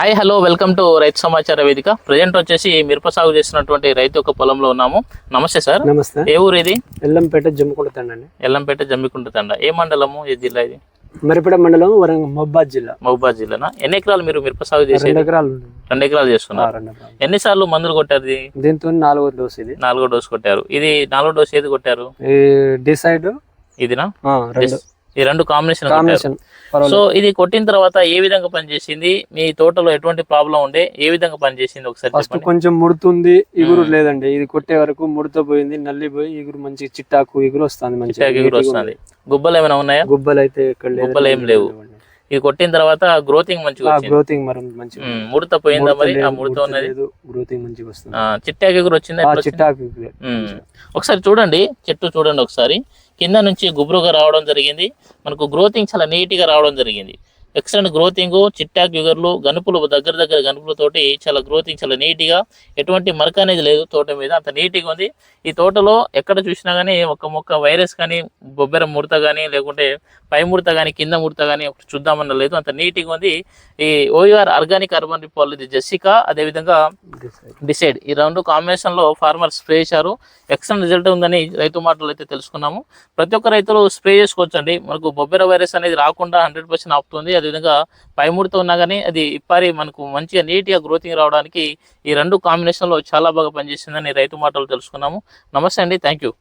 Hi hello welcome to రైతు సమాచార వేదిక. ప్రజెంట్ వచ్చేసి మిరప సాగు చేస్తున్నటువంటి రైతు యొక్క పొలంలో ఉన్నాము. నమస్తే సార్. నమస్తే. ఏ ఊరు ఇది? ఎల్లంపేట జమ్మికుంట తండండి ఎల్లంపేట జమ్మికుంట తండ. ఏ మండలము? ఏ జిల్లా ఇది? మరిపేట మండలం వరంగల్ మహబాద్ జిల్లా. మహబూబాద్ జిల్లానా? ఎన్ని ఎకరాలు మీరు మిరప సాగు చేసేది? రెండు ఎకరాలు. రెండు ఎకరాలు చేస్తున్నారు. ఎన్నిసార్లు మందులు కొట్టారు ఇది? దీంతో నాలుగో డోస్ ఇది. నాలుగో డోస్ కొట్టారు. ఇది నాలుగో డోస్ ఏది కొట్టారు? డిసైడ్ ఇదినా? ఈ రెండు కాంబినేషన్ కాంబినేషన్ సో ఇది కొట్టిన తర్వాత ఏ విధంగా పనిచేసింది? మీ తోటలో ఎటువంటి ప్రాబ్లం ఉండే? ఏ విధంగా పనిచేసింది? ఒకసారి ఫస్ట్ కొంచెం ముడుతుంది ఇగురు లేదండి. ఇది కొట్టే వరకు ముడత పోయింది నల్లి పోయి ఇగురు మంచి చిట్టాకు ఇగురు వస్తుంది మంచి ఎగురు వస్తుంది. గుబ్బలు ఏమైనా ఉన్నాయా? గుబ్బలు అయితే గుబ్బలు ఏం లేవు. ఇది కొట్టిన తర్వాత గ్రోతింగ్ మంచిగా వచ్చింది. గ్రోతింగ్ మరి మంచిగా ముడత పోయిందా మరి? ఆ ముడత ఉన్నది. గ్రోతింగ్ మంచిగా వస్తుంది. చిట్టాకి ఎగురు వచ్చిందా? చిట్టాకు. ఒకసారి చూడండి చెట్టు చూడండి ఒకసారి. కింద నుంచి గుబురుగా రావడం జరిగింది. మనకు గ్రోతింగ్ చాలా నీట్గా రావడం జరిగింది. ఎక్సలెంట్ గ్రోతింగ్ చిట్టాక్ యుగర్లు గనుపులు దగ్గర దగ్గర గనుపులతోటి చాలా గ్రోతింగ్ చాలా నీట్గా ఎటువంటి మరక అనేది లేదు తోట మీద అంత నీట్గా ఉంది. ఈ తోటలో ఎక్కడ చూసినా కానీ ఒక మొక్క వైరస్ కానీ బొబ్బెర ముడత కానీ లేకుంటే పై ముడత కానీ కింద ముడత కానీ చూద్దామన్న లేదు అంత నీట్గా ఉంది. ఈ ఓయూఆర్ ఆర్గానిక్ అర్బన్ రిపాల్ ఇది జెస్సికా అదేవిధంగా డిసైడ్ ఈ రెండు కాంబినేషన్లో ఫార్మర్ స్ప్రే చేశారు. ఎక్సలెంట్ రిజల్ట్ ఉందని రైతు మాటలు అయితే తెలుసుకున్నాము. ప్రతి ఒక్క రైతులు స్ప్రే చేసుకోవచ్చండి. మనకు బొబ్బెర వైరస్ అనేది రాకుండా హండ్రెడ్ పర్సెంట్ ఆపుతుంది. అదేవిధంగా పైముడితో ఉన్నా కానీ అది ఇప్పారి మనకు మంచిగా నీట్గా గ్రోతింగ్ రావడానికి ఈ రెండు కాంబినేషన్లో చాలా బాగా పనిచేసిందని రైతు మాటలు తెలుసుకున్నాము. నమస్తే అండి. Thank you